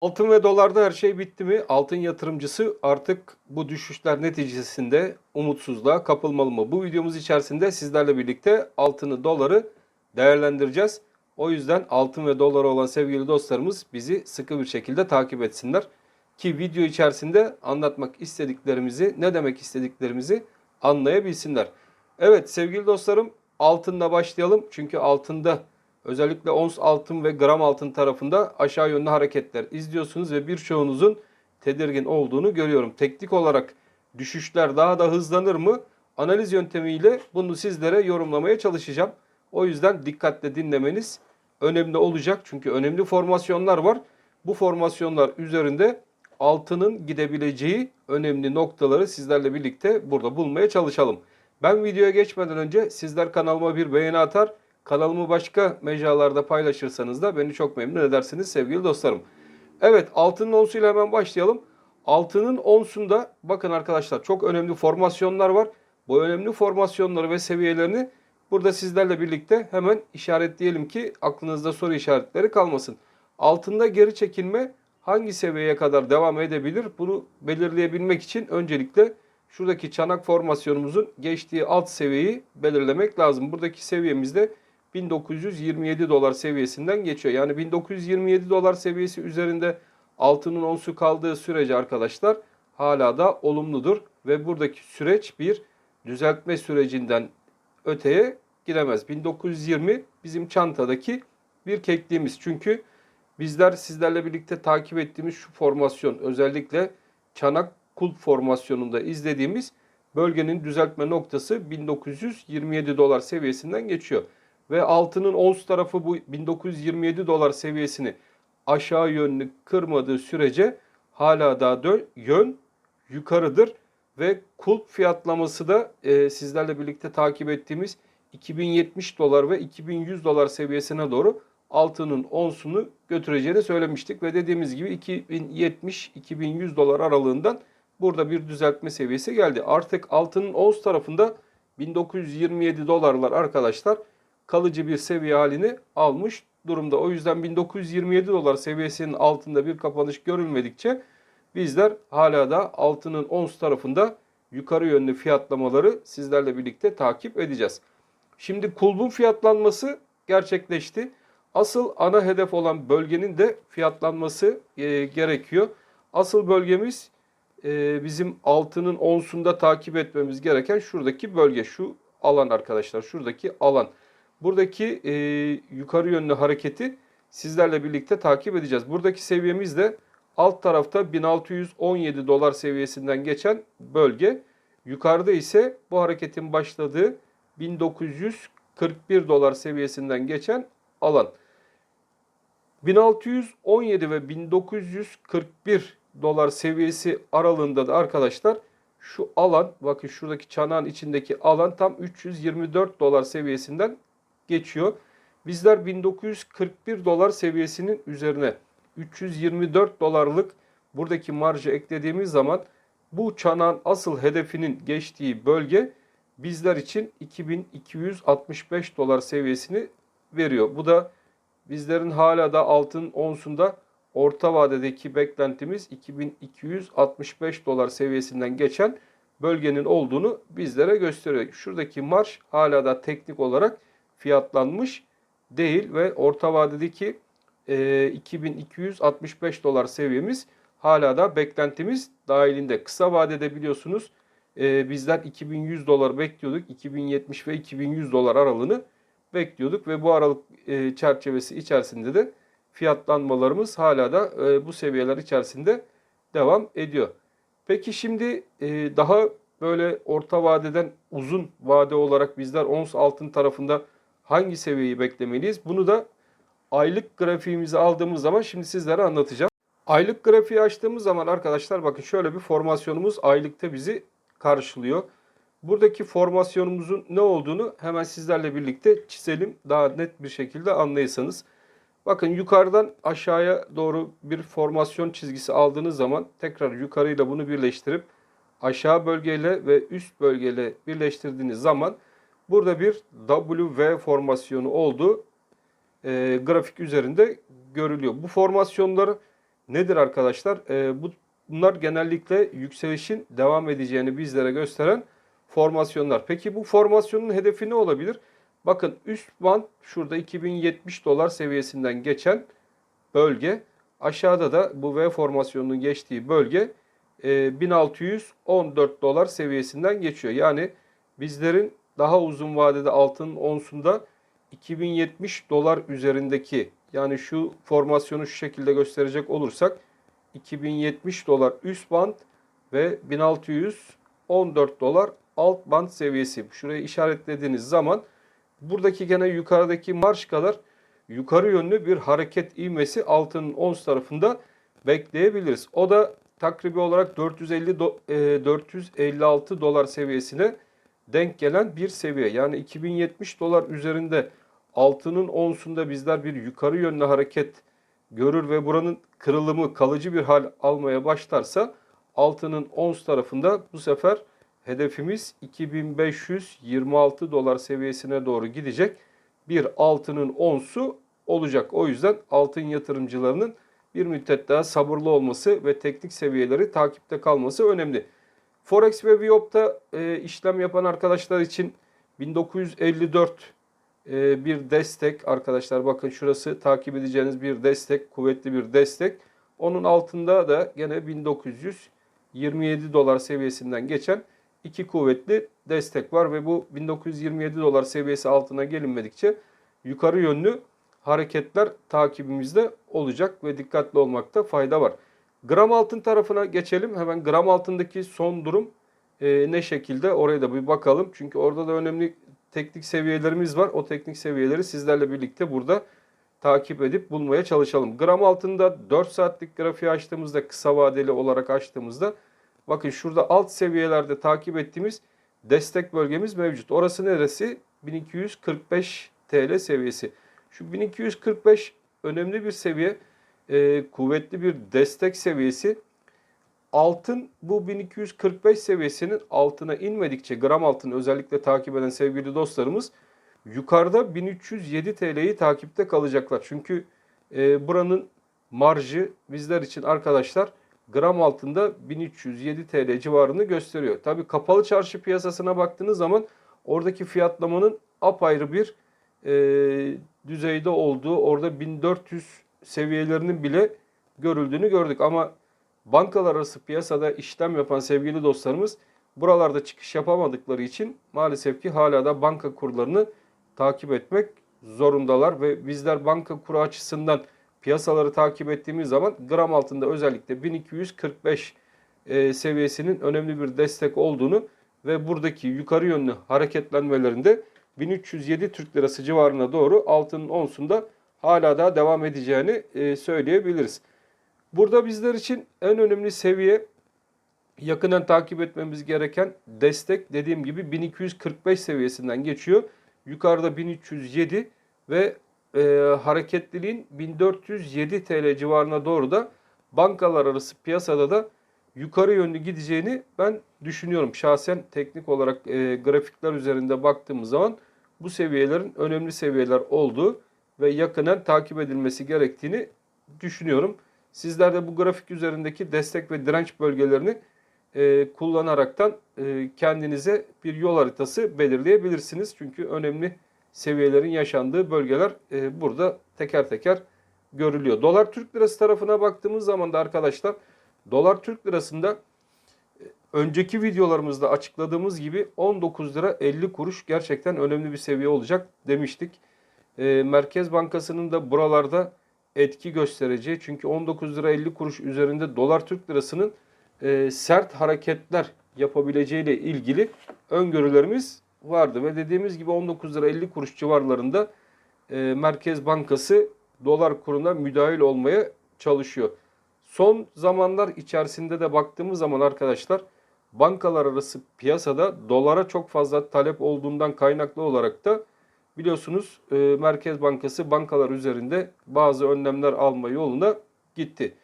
Altın ve dolarda her şey bitti mi? Altın yatırımcısı artık bu düşüşler neticesinde umutsuzluğa kapılmalı mı? Bu videomuz içerisinde sizlerle birlikte altını, doları değerlendireceğiz. O yüzden altın ve dolara olan sevgili dostlarımız bizi sıkı bir şekilde takip etsinler. Ki video içerisinde anlatmak istediklerimizi, ne demek istediklerimizi anlayabilsinler. Evet sevgili dostlarım altınla başlayalım. Çünkü altında özellikle ons altın ve gram altın tarafında aşağı yönlü hareketler izliyorsunuz ve birçoğunuzun tedirgin olduğunu görüyorum. Teknik olarak düşüşler daha da hızlanır mı? Analiz yöntemiyle bunu sizlere yorumlamaya çalışacağım. O yüzden dikkatle dinlemeniz önemli olacak. Çünkü önemli formasyonlar var. Bu formasyonlar üzerinde altının gidebileceği önemli noktaları sizlerle birlikte burada bulmaya çalışalım. Ben videoya geçmeden önce sizler kanalıma bir beğeni atar, kanalımı başka mecralarda paylaşırsanız da beni çok memnun edersiniz sevgili dostlarım. Evet altının onsuyla hemen başlayalım. Altının onsunda bakın arkadaşlar çok önemli formasyonlar var. Bu önemli formasyonları ve seviyelerini burada sizlerle birlikte hemen işaretleyelim ki aklınızda soru işaretleri kalmasın. Altında geri çekilme hangi seviyeye kadar devam edebilir? Bunu belirleyebilmek için öncelikle şuradaki çanak formasyonumuzun geçtiği alt seviyeyi belirlemek lazım. Buradaki seviyemizde 1927 dolar seviyesinden geçiyor. Yani 1927 dolar seviyesi üzerinde altının onsu kaldığı sürece arkadaşlar hala da olumludur ve buradaki süreç bir düzeltme sürecinden öteye gidemez. 1920 bizim çantadaki bir kekliğimiz. Çünkü bizler sizlerle birlikte takip ettiğimiz şu formasyon özellikle çanak kulp formasyonunda izlediğimiz bölgenin düzeltme noktası 1927 dolar seviyesinden geçiyor. Ve altının ons tarafı bu 1927 dolar seviyesini aşağı yönlü kırmadığı sürece hala daha dön, yön yukarıdır. Ve kulp fiyatlaması da e, sizlerle birlikte takip ettiğimiz 2070 dolar ve 2100 dolar seviyesine doğru altının onsunu götüreceğini söylemiştik. Ve dediğimiz gibi 2070-2100 dolar aralığından burada bir düzeltme seviyesi geldi. Artık altının ons tarafında 1927 dolarlar arkadaşlar kalıcı bir seviye halini almış durumda. O yüzden 1927 dolar seviyesinin altında bir kapanış görülmedikçe bizler hala da altının ons tarafında yukarı yönlü fiyatlamaları sizlerle birlikte takip edeceğiz. Şimdi kulbun fiyatlanması gerçekleşti. Asıl ana hedef olan bölgenin de fiyatlanması e, gerekiyor. Asıl bölgemiz e, bizim altının onsunda takip etmemiz gereken şuradaki bölge. Şu alan arkadaşlar. Şuradaki alan. Buradaki e, yukarı yönlü hareketi sizlerle birlikte takip edeceğiz. Buradaki seviyemiz de alt tarafta 1617 dolar seviyesinden geçen bölge. Yukarıda ise bu hareketin başladığı 1941 dolar seviyesinden geçen alan. 1617 ve 1941 dolar seviyesi aralığında da arkadaşlar şu alan bakın şuradaki çanağın içindeki alan tam 324 dolar seviyesinden geçiyor. Bizler 1941 dolar seviyesinin üzerine 324 dolarlık buradaki marjı eklediğimiz zaman bu çanağın asıl hedefinin geçtiği bölge bizler için 2265 dolar seviyesini veriyor. Bu da bizlerin hala da altın onsunda orta vadedeki beklentimiz 2265 dolar seviyesinden geçen bölgenin olduğunu bizlere gösteriyor. Şuradaki marş hala da teknik olarak fiyatlanmış değil ve orta vadedeki e, 2265 dolar seviyemiz hala da beklentimiz dahilinde. Kısa vadede biliyorsunuz e, bizler 2100 dolar bekliyorduk. 2070 ve 2100 dolar aralığını bekliyorduk ve bu aralık e, çerçevesi içerisinde de fiyatlanmalarımız hala da e, bu seviyeler içerisinde devam ediyor. Peki şimdi e, daha böyle orta vadeden uzun vade olarak bizler ons altın tarafında hangi seviyeyi beklemeliyiz? Bunu da aylık grafiğimizi aldığımız zaman şimdi sizlere anlatacağım. Aylık grafiği açtığımız zaman arkadaşlar bakın şöyle bir formasyonumuz aylıkta bizi karşılıyor. Buradaki formasyonumuzun ne olduğunu hemen sizlerle birlikte çizelim. Daha net bir şekilde anlayırsanız. Bakın yukarıdan aşağıya doğru bir formasyon çizgisi aldığınız zaman tekrar yukarıyla bunu birleştirip aşağı bölgeyle ve üst bölgeyle birleştirdiğiniz zaman burada bir W formasyonu olduğu e, grafik üzerinde görülüyor. Bu formasyonları nedir arkadaşlar? E, bu bunlar genellikle yükselişin devam edeceğini bizlere gösteren formasyonlar. Peki bu formasyonun hedefi ne olabilir? Bakın üst band şurada 2070 dolar seviyesinden geçen bölge. Aşağıda da bu V formasyonunun geçtiği bölge e, 1614 dolar seviyesinden geçiyor. Yani bizlerin daha uzun vadede altının onsunda 2070 dolar üzerindeki yani şu formasyonu şu şekilde gösterecek olursak 2070 dolar üst band ve 1614 dolar alt band seviyesi. Şuraya işaretlediğiniz zaman buradaki gene yukarıdaki marş kadar yukarı yönlü bir hareket ivmesi altının ons tarafında bekleyebiliriz. O da takribi olarak 450 do, e, 456 dolar seviyesine denk gelen bir seviye. Yani 2070 dolar üzerinde altının onsunda bizler bir yukarı yönlü hareket görür ve buranın kırılımı kalıcı bir hal almaya başlarsa altının ons tarafında bu sefer hedefimiz 2526 dolar seviyesine doğru gidecek bir altının onsu olacak. O yüzden altın yatırımcılarının bir müddet daha sabırlı olması ve teknik seviyeleri takipte kalması önemli. Forex ve Viyop'ta e, işlem yapan arkadaşlar için 1954 e, bir destek arkadaşlar bakın şurası takip edeceğiniz bir destek kuvvetli bir destek. Onun altında da gene 1927 dolar seviyesinden geçen iki kuvvetli destek var ve bu 1927 dolar seviyesi altına gelinmedikçe yukarı yönlü hareketler takibimizde olacak ve dikkatli olmakta fayda var. Gram altın tarafına geçelim. Hemen gram altındaki son durum e, ne şekilde oraya da bir bakalım. Çünkü orada da önemli teknik seviyelerimiz var. O teknik seviyeleri sizlerle birlikte burada takip edip bulmaya çalışalım. Gram altında 4 saatlik grafiği açtığımızda kısa vadeli olarak açtığımızda bakın şurada alt seviyelerde takip ettiğimiz destek bölgemiz mevcut. Orası neresi? 1245 TL seviyesi. Şu 1245 önemli bir seviye, e, kuvvetli bir destek seviyesi. Altın bu 1245 seviyesinin altına inmedikçe gram altını özellikle takip eden sevgili dostlarımız yukarıda 1307 TL'yi takipte kalacaklar. Çünkü e, buranın marjı bizler için arkadaşlar gram altında 1307 TL civarını gösteriyor. Tabi kapalı çarşı piyasasına baktığınız zaman oradaki fiyatlamanın apayrı bir e, düzeyde olduğu orada 1400 seviyelerinin bile görüldüğünü gördük. Ama bankalar arası piyasada işlem yapan sevgili dostlarımız buralarda çıkış yapamadıkları için maalesef ki hala da banka kurlarını takip etmek zorundalar ve bizler banka kuru açısından piyasaları takip ettiğimiz zaman gram altında özellikle 1245 e, seviyesinin önemli bir destek olduğunu ve buradaki yukarı yönlü hareketlenmelerinde 1307 Türk Lirası civarına doğru altının onsunda hala daha devam edeceğini e, söyleyebiliriz. Burada bizler için en önemli seviye yakından takip etmemiz gereken destek dediğim gibi 1245 seviyesinden geçiyor. Yukarıda 1307 ve e, hareketliliğin 1407 TL civarına doğru da bankalar arası piyasada da yukarı yönlü gideceğini ben düşünüyorum. Şahsen teknik olarak e, grafikler üzerinde baktığımız zaman bu seviyelerin önemli seviyeler olduğu ve yakından takip edilmesi gerektiğini düşünüyorum. Sizler de bu grafik üzerindeki destek ve direnç bölgelerini e, kullanaraktan e, kendinize bir yol haritası belirleyebilirsiniz. Çünkü önemli seviyelerin yaşandığı bölgeler e, burada teker teker görülüyor. Dolar Türk Lirası tarafına baktığımız zaman da arkadaşlar dolar Türk Lirası'nda e, önceki videolarımızda açıkladığımız gibi 19 lira 50 kuruş gerçekten önemli bir seviye olacak demiştik. E, Merkez Bankası'nın da buralarda etki göstereceği çünkü 19 lira 50 kuruş üzerinde dolar Türk Lirası'nın e, sert hareketler yapabileceği ile ilgili öngörülerimiz vardı ve dediğimiz gibi 19 lira 50 kuruş civarlarında e, Merkez Bankası dolar kuruna müdahil olmaya çalışıyor. Son zamanlar içerisinde de baktığımız zaman arkadaşlar bankalar arası piyasada dolara çok fazla talep olduğundan kaynaklı olarak da biliyorsunuz e, Merkez Bankası bankalar üzerinde bazı önlemler alma yoluna gitti.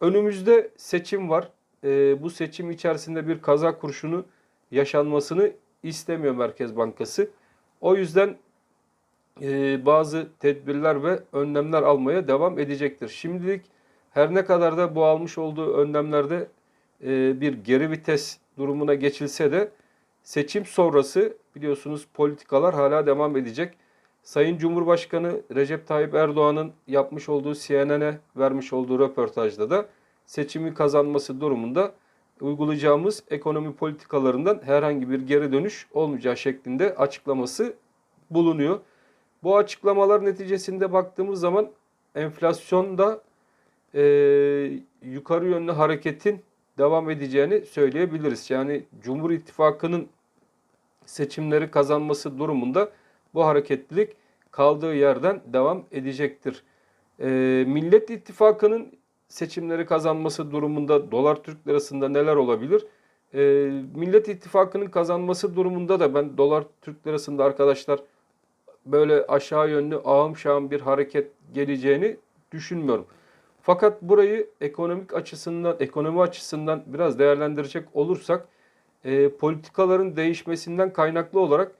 Önümüzde seçim var. E, bu seçim içerisinde bir kaza kurşunu yaşanmasını istemiyor Merkez Bankası. O yüzden e, bazı tedbirler ve önlemler almaya devam edecektir. Şimdilik Her ne kadar da bu almış olduğu önlemlerde e, bir geri vites durumuna geçilse de seçim sonrası biliyorsunuz politikalar hala devam edecek. Sayın Cumhurbaşkanı Recep Tayyip Erdoğan'ın yapmış olduğu CNN'e vermiş olduğu röportajda da seçimi kazanması durumunda uygulayacağımız ekonomi politikalarından herhangi bir geri dönüş olmayacağı şeklinde açıklaması bulunuyor. Bu açıklamalar neticesinde baktığımız zaman enflasyonda e, yukarı yönlü hareketin devam edeceğini söyleyebiliriz. Yani Cumhur İttifakı'nın seçimleri kazanması durumunda bu hareketlilik kaldığı yerden devam edecektir. E, Millet İttifakı'nın seçimleri kazanması durumunda dolar Türk lirasında neler olabilir? E, Millet İttifakı'nın kazanması durumunda da ben dolar Türk lirasında arkadaşlar böyle aşağı yönlü ağım şağım bir hareket geleceğini düşünmüyorum. Fakat burayı ekonomik açısından, ekonomi açısından biraz değerlendirecek olursak e, politikaların değişmesinden kaynaklı olarak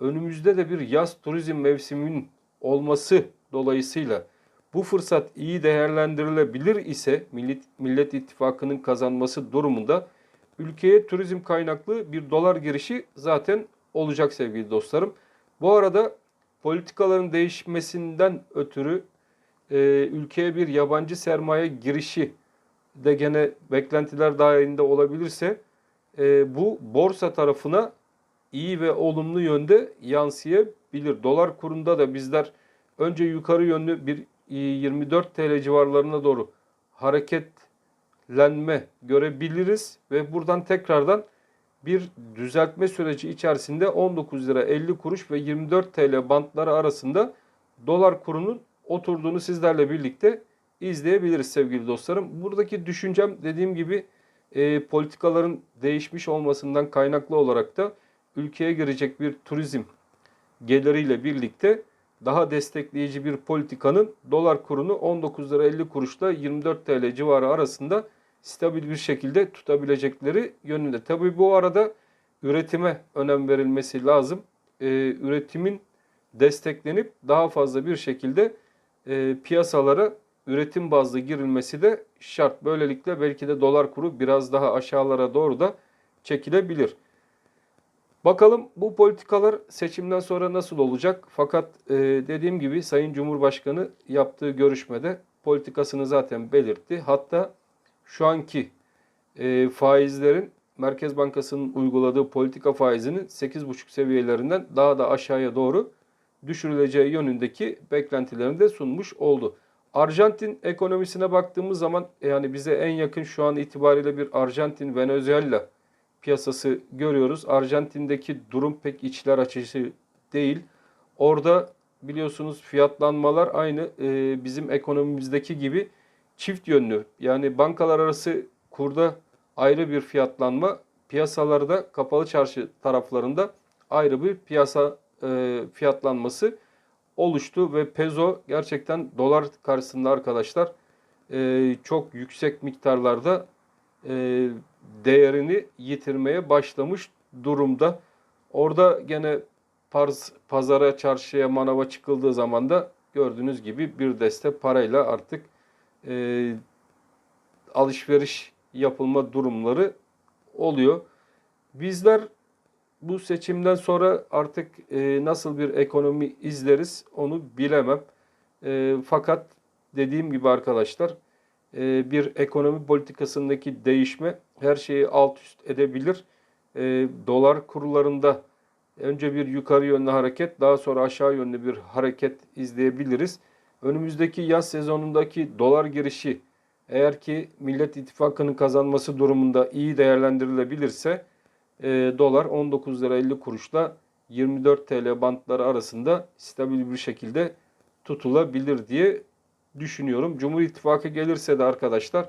önümüzde de bir yaz turizm mevsiminin olması dolayısıyla bu fırsat iyi değerlendirilebilir ise Millet, Millet İttifakı'nın kazanması durumunda ülkeye turizm kaynaklı bir dolar girişi zaten olacak sevgili dostlarım. Bu arada politikaların değişmesinden ötürü e, ülkeye bir yabancı sermaye girişi de gene beklentiler dahilinde olabilirse e, bu borsa tarafına iyi ve olumlu yönde yansıyabilir. Dolar kurunda da bizler önce yukarı yönlü bir e, 24 TL civarlarına doğru hareketlenme görebiliriz ve buradan tekrardan bir düzeltme süreci içerisinde 19 lira 50 kuruş ve 24 TL bantları arasında dolar kurunun oturduğunu sizlerle birlikte izleyebiliriz sevgili dostlarım. Buradaki düşüncem dediğim gibi e, politikaların değişmiş olmasından kaynaklı olarak da ülkeye girecek bir turizm geliriyle birlikte daha destekleyici bir politikanın dolar kurunu 19 lira 50 kuruşla 24 TL civarı arasında stabil bir şekilde tutabilecekleri yönünde. Tabii bu arada üretime önem verilmesi lazım. Ee, üretimin desteklenip daha fazla bir şekilde e, piyasalara üretim bazlı girilmesi de şart. Böylelikle belki de dolar kuru biraz daha aşağılara doğru da çekilebilir. Bakalım bu politikalar seçimden sonra nasıl olacak? Fakat e, dediğim gibi Sayın Cumhurbaşkanı yaptığı görüşmede politikasını zaten belirtti. Hatta şu anki e, faizlerin Merkez Bankası'nın uyguladığı politika faizinin 8,5 seviyelerinden daha da aşağıya doğru düşürüleceği yönündeki beklentilerini de sunmuş oldu. Arjantin ekonomisine baktığımız zaman yani bize en yakın şu an itibariyle bir Arjantin Venezuela piyasası görüyoruz. Arjantin'deki durum pek içler açıcı değil. Orada biliyorsunuz fiyatlanmalar aynı e, bizim ekonomimizdeki gibi çift yönlü. Yani bankalar arası kurda ayrı bir fiyatlanma, piyasalarda kapalı çarşı taraflarında ayrı bir piyasa e, fiyatlanması oluştu ve peso gerçekten dolar karşısında arkadaşlar e, çok yüksek miktarlarda e, değerini yitirmeye başlamış durumda. Orada gene parz, pazara, çarşıya, manava çıkıldığı zaman da gördüğünüz gibi bir deste parayla artık e, alışveriş yapılma durumları oluyor. Bizler bu seçimden sonra artık e, nasıl bir ekonomi izleriz onu bilemem. E, fakat dediğim gibi arkadaşlar e, bir ekonomi politikasındaki değişme her şeyi alt üst edebilir. E, dolar kurlarında önce bir yukarı yönlü hareket daha sonra aşağı yönlü bir hareket izleyebiliriz. Önümüzdeki yaz sezonundaki dolar girişi eğer ki Millet İttifakı'nın kazanması durumunda iyi değerlendirilebilirse e, dolar 19 lira 50 kuruşla 24 TL bantları arasında stabil bir şekilde tutulabilir diye düşünüyorum. Cumhur İttifakı gelirse de arkadaşlar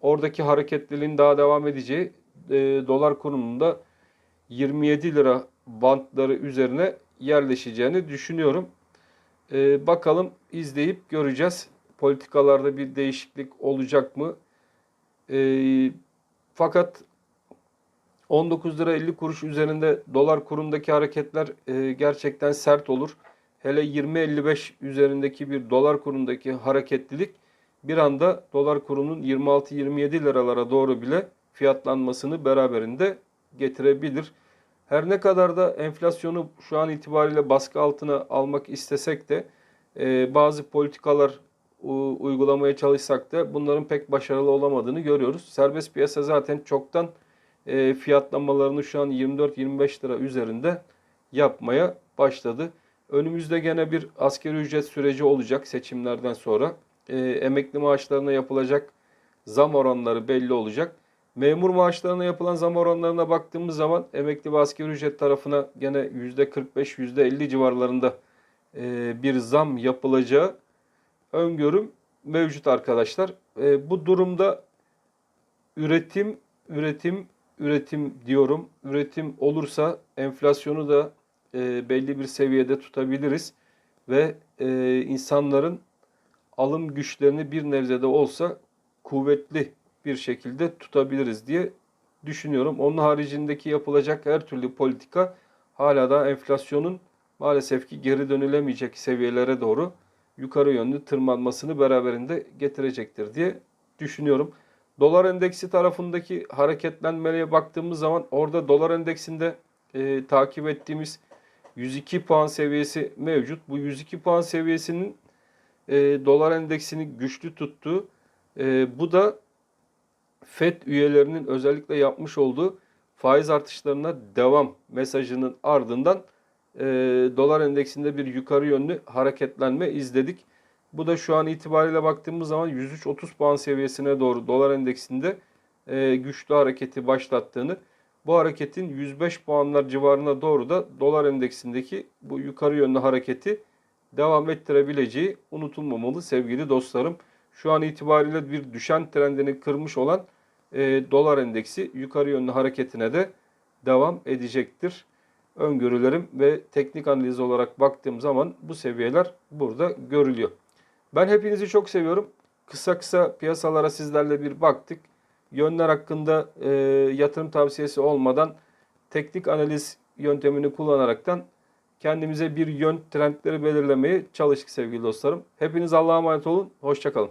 oradaki hareketliliğin daha devam edeceği e, dolar konumunda 27 lira bantları üzerine yerleşeceğini düşünüyorum. E, bakalım izleyip göreceğiz. Politikalarda bir değişiklik olacak mı? E, fakat 19 lira 50 kuruş üzerinde dolar kurundaki hareketler e, gerçekten sert olur. Hele 20-55 üzerindeki bir dolar kurundaki hareketlilik bir anda dolar kurunun 26-27 liralara doğru bile fiyatlanmasını beraberinde getirebilir. Her ne kadar da enflasyonu şu an itibariyle baskı altına almak istesek de e, bazı politikalar uygulamaya çalışsak da bunların pek başarılı olamadığını görüyoruz. Serbest piyasa zaten çoktan e, fiyatlamalarını şu an 24-25 lira üzerinde yapmaya başladı. Önümüzde gene bir asgari ücret süreci olacak seçimlerden sonra. E, emekli maaşlarına yapılacak zam oranları belli olacak. Memur maaşlarına yapılan zam oranlarına baktığımız zaman emekli ve asgari ücret tarafına gene %45-%50 civarlarında e, bir zam yapılacağı öngörüm mevcut arkadaşlar. E, bu durumda üretim, üretim, üretim diyorum. Üretim olursa enflasyonu da e, belli bir seviyede tutabiliriz ve e, insanların alım güçlerini bir nebzede olsa kuvvetli bir şekilde tutabiliriz diye düşünüyorum. Onun haricindeki yapılacak her türlü politika hala da enflasyonun maalesef ki geri dönülemeyecek seviyelere doğru yukarı yönlü tırmanmasını beraberinde getirecektir diye düşünüyorum. Dolar endeksi tarafındaki hareketlenmeye baktığımız zaman orada dolar endeksinde e, takip ettiğimiz 102 puan seviyesi mevcut. Bu 102 puan seviyesinin e, dolar endeksini güçlü tuttuğu e, bu da FED üyelerinin özellikle yapmış olduğu faiz artışlarına devam mesajının ardından e, dolar endeksinde bir yukarı yönlü hareketlenme izledik. Bu da şu an itibariyle baktığımız zaman 103.30 puan seviyesine doğru dolar endeksinde e, güçlü hareketi başlattığını, bu hareketin 105 puanlar civarına doğru da dolar endeksindeki bu yukarı yönlü hareketi devam ettirebileceği unutulmamalı sevgili dostlarım. Şu an itibariyle bir düşen trendini kırmış olan e, dolar endeksi yukarı yönlü hareketine de devam edecektir. Öngörülerim ve teknik analiz olarak baktığım zaman bu seviyeler burada görülüyor. Ben hepinizi çok seviyorum. Kısa kısa piyasalara sizlerle bir baktık. Yönler hakkında e, yatırım tavsiyesi olmadan teknik analiz yöntemini kullanaraktan kendimize bir yön trendleri belirlemeye çalıştık sevgili dostlarım. Hepiniz Allah'a emanet olun. Hoşçakalın.